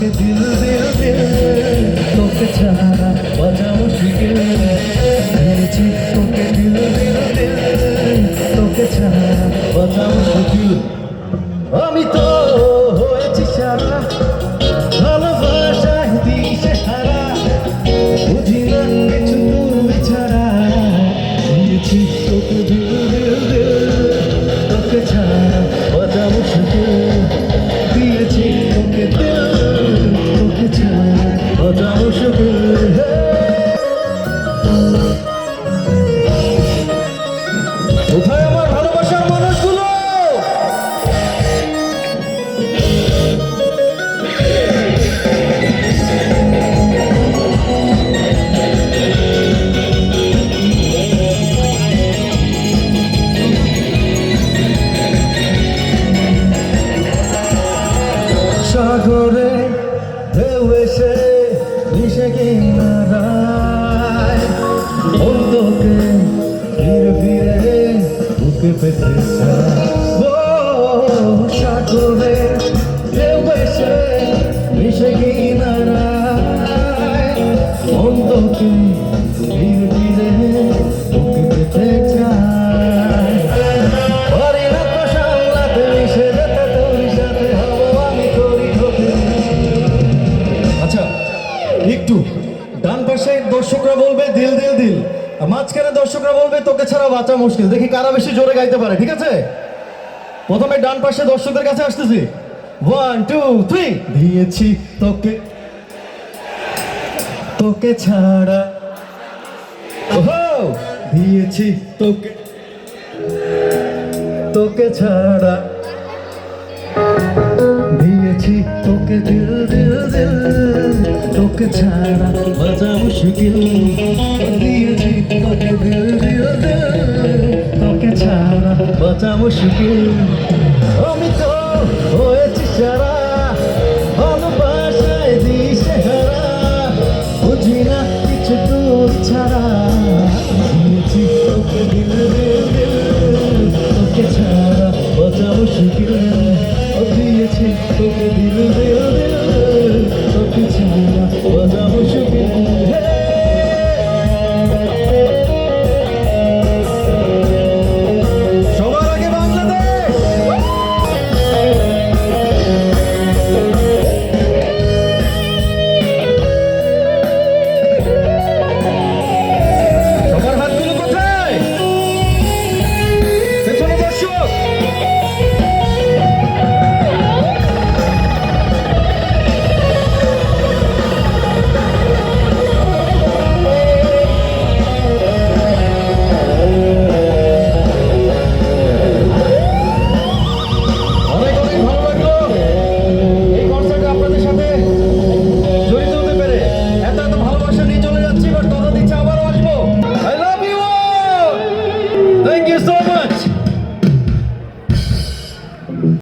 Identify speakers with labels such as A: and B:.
A: তোকে দিল দিল দিল তোকে ছাড়া বাজা মুশকিল দিয়েছি তোকে দিল দিল দিল তোকে ছাড়া বাজা মুশকিল আমি তো হয়েছি সারা, ভালোবাসায় দিশে হারা বুঝি না কিছু ছাড়া। দিয়েছি তোকে সাগরে ঢেউ এসে মিশে কিনারায় অন্তকে ফিরে ফিরে বুকে পেতে সাগরে পাশে দর্শকরা বলবে, দিল দিল দিল। মাঝখানে দর্শকরা বলবে, তোকে ছাড়া বাঁচা মুশকিল। দেখি কারা বেশি জোরে গাইতে পারে, ঠিক আছে? প্রথমে ডান পাশে দর্শকদের কাছে আসতেছি। ওয়ান টু থ্রি দিয়েছি তোকে। তোকে ছাড়া। দিয়েছি তোকে। তোকে ছাড়া। দিয়েছি তোকে, দিল বাঁচাবো ছাড়া তোকে ছাড়া আমি তো হয়েছি সারা, ভালোবাসায় দিশে বুঝি না কিছু দূর ছাড়া তোকে ছাড়া বাঁচাবো মুশকিল।